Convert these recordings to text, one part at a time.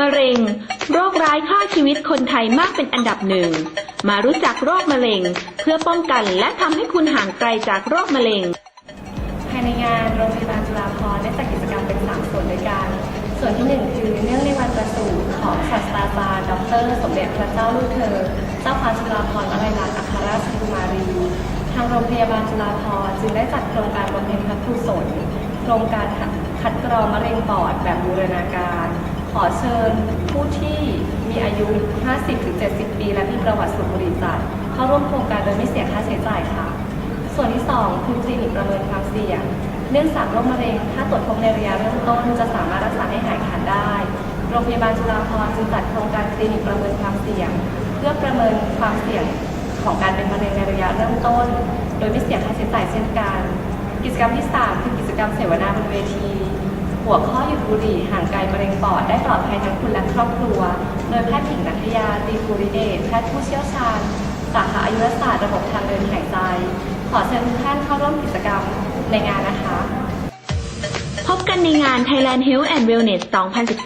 มะเร็ง โรคร้ายฆ่าชีวิตคนไทยมากเป็นอันดับหนึ่ง มารู้จักโรคมะเร็ง เพื่อป้องกันและทำให้คุณห่างไกลจากโรคมะเร็ง ภายในงานโรงพยาบาลจุฬาภรณ์ได้จัดกิจกรรมเป็น3ส่วนด้วยกัน ส่วนที่1คือเนื่องในวันประสูติของศาสตราจารย์ดร สมเด็จพระเจ้าลูกเธอ เจ้าฟ้าจุฬาภรณ์วลัยลักษณ์อัครราชกุมารี ทางโรงพยาบาลจุฬาภรณ์จึงได้จัดโครงการบำเพ็ญพระกุศลโครงการคัดกรองมะเร็งปอดแบบบูรณาการ ขอเชิญผู้ที่มีอายุ 50-70 ปี และมีประวัติสูบบุหรี่จัดเข้าร่วมโครงการโดยไม่เสียค่าใช้จ่ายค่ะ ส่วนที่ 2 คือคลินิกประเมินความเสี่ยง เนื่องจากโรคมะเร็ง ถ้าตรวจพบในระยะเริ่มต้น จะสามารถรักษาให้หายขาดได้ โรงพยาบาลจุฬาภรณ์จึงจัดโครงการคลินิกประเมินความเสี่ยง เพื่อประเมินความเสี่ยงของการเป็นมะเร็งในระยะเริ่มต้น โดยไม่เสียค่าใช้จ่ายเช่นกัน กิจกรรมที่ 3 คือกิจกรรมเสวนาบนเวที หัวข้อหยุดบุหรี่ห่างไกลมะเร็งปอดได้ปลอดภัยทั้งคุณและครอบครัว โดยแพทย์หญิงนัทยาตีภูริเดชแพทย์ผู้เชี่ยวชาญ สาขาอายุรศาสตร์ระบบทางเดินหายใจ ขอเชิญทุกท่านเข้าร่วมกิจกรรมในงานนะคะ พบกันในงาน Thailand Health and Wellness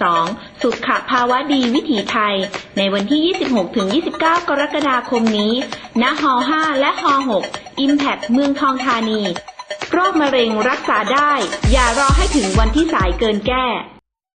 2012 สุขภาวะดีวิถีไทย ในวันที่ 26-29 กรกฎาคมนี้ ณ ฮ 5 และ ฮ 6 Impact เมืองทองธานี โรคมะเร็งรักษาได้ อย่ารอให้ถึงวันที่สายเกินแก้